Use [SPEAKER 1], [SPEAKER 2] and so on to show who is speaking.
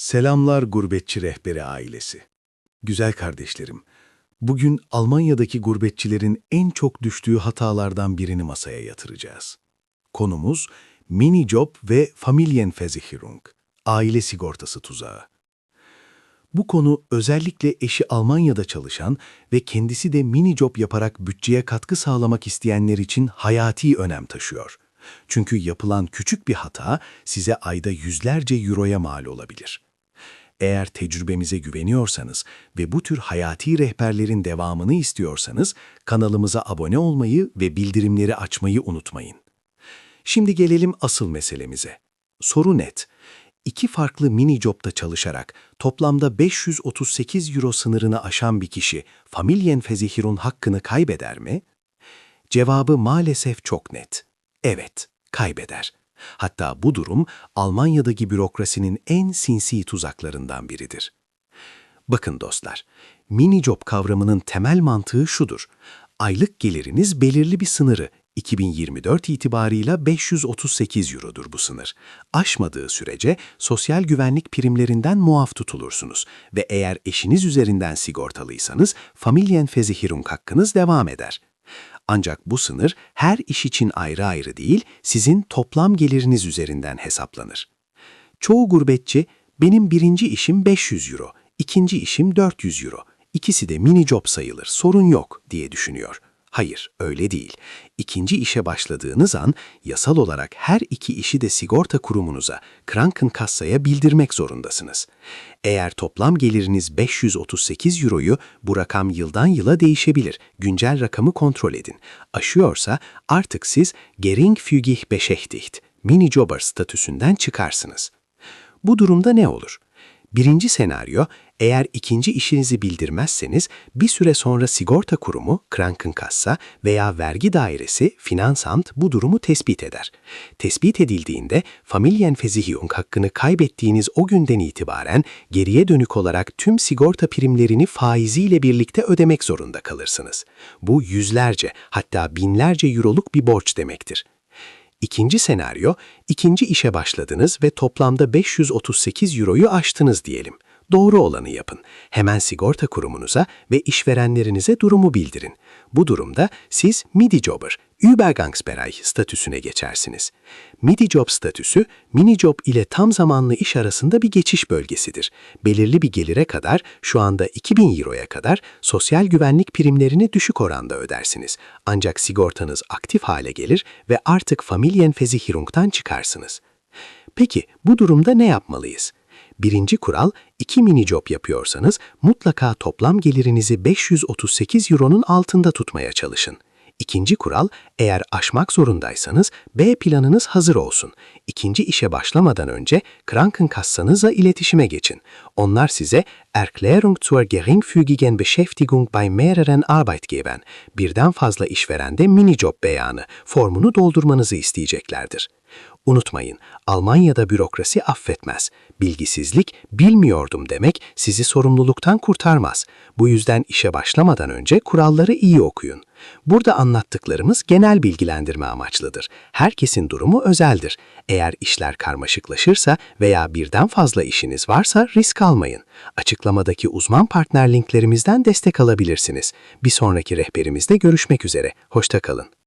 [SPEAKER 1] Selamlar gurbetçi rehberi ailesi. Güzel kardeşlerim, bugün Almanya'daki gurbetçilerin en çok düştüğü hatalardan birini masaya yatıracağız. Konumuz Minijob ve Familienversicherung, aile sigortası tuzağı. Bu konu özellikle eşi Almanya'da çalışan ve kendisi de minijob yaparak bütçeye katkı sağlamak isteyenler için hayati önem taşıyor. Çünkü yapılan küçük bir hata size ayda yüzlerce euroya mal olabilir. Eğer tecrübemize güveniyorsanız ve bu tür hayati rehberlerin devamını istiyorsanız kanalımıza abone olmayı ve bildirimleri açmayı unutmayın. Şimdi gelelim asıl meselemize. Soru net. İki farklı mini job'da çalışarak toplamda 538 euro sınırını aşan bir kişi Familienversicherung hakkını kaybeder mi? Cevabı maalesef çok net. Evet, kaybeder. Hatta bu durum Almanya'daki bürokrasinin en sinsi tuzaklarından biridir. Bakın dostlar, mini job kavramının temel mantığı şudur. Aylık geliriniz belirli bir sınırı, 2024 itibarıyla 538 eurodur bu sınır. Aşmadığı sürece sosyal güvenlik primlerinden muaf tutulursunuz ve eğer eşiniz üzerinden sigortalıysanız Familienversicherung hakkınız devam eder. Ancak bu sınır her iş için ayrı ayrı değil, sizin toplam geliriniz üzerinden hesaplanır. Çoğu gurbetçi, benim birinci işim 500 euro, ikinci işim 400 euro, ikisi de mini job sayılır, sorun yok diye düşünüyor. Hayır, öyle değil. İkinci işe başladığınız an yasal olarak her iki işi de sigorta kurumunuza, Krankenkassa'ya bildirmek zorundasınız. Eğer toplam geliriniz 538 euroyu, bu rakam yıldan yıla değişebilir. Güncel rakamı kontrol edin. Aşıyorsa artık siz geringfügig beschäftigt, mini jobber statüsünden çıkarsınız. Bu durumda ne olur? Birinci senaryo, eğer ikinci işinizi bildirmezseniz bir süre sonra sigorta kurumu, Krankenkassa veya vergi dairesi, Finansamt bu durumu tespit eder. Tespit edildiğinde Familienversicherung hakkını kaybettiğiniz o günden itibaren geriye dönük olarak tüm sigorta primlerini faiziyle birlikte ödemek zorunda kalırsınız. Bu yüzlerce hatta binlerce euroluk bir borç demektir. İkinci senaryo, ikinci işe başladınız ve toplamda 538 euroyu aştınız diyelim. Doğru olanı yapın. Hemen sigorta kurumunuza ve işverenlerinize durumu bildirin. Bu durumda siz Midi-Jobber, Übergangsbereich statüsüne geçersiniz. Midi-Job statüsü, mini-job ile tam zamanlı iş arasında bir geçiş bölgesidir. Belirli bir gelire kadar, şu anda 2000 euroya kadar sosyal güvenlik primlerini düşük oranda ödersiniz. Ancak sigortanız aktif hale gelir ve artık Familienversicherung'tan çıkarsınız. Peki bu durumda ne yapmalıyız? Birinci kural, iki mini job yapıyorsanız mutlaka toplam gelirinizi 538 euronun altında tutmaya çalışın. İkinci kural, eğer aşmak zorundaysanız B planınız hazır olsun. İkinci işe başlamadan önce Krankenkassanıza iletişime geçin. Onlar size Erklärung zur geringfügigen Beschäftigung bei mehreren Arbeitgebern, birden fazla işverende mini job beyanı, formunu doldurmanızı isteyeceklerdir. Unutmayın, Almanya'da bürokrasi affetmez. Bilgisizlik, bilmiyordum demek sizi sorumluluktan kurtarmaz. Bu yüzden işe başlamadan önce kuralları iyi okuyun. Burada anlattıklarımız genel bilgilendirme amaçlıdır. Herkesin durumu özeldir. Eğer işler karmaşıklaşırsa veya birden fazla işiniz varsa risk almayın. Açıklamadaki uzman partner linklerimizden destek alabilirsiniz. Bir sonraki rehberimizde görüşmek üzere. Hoşça kalın.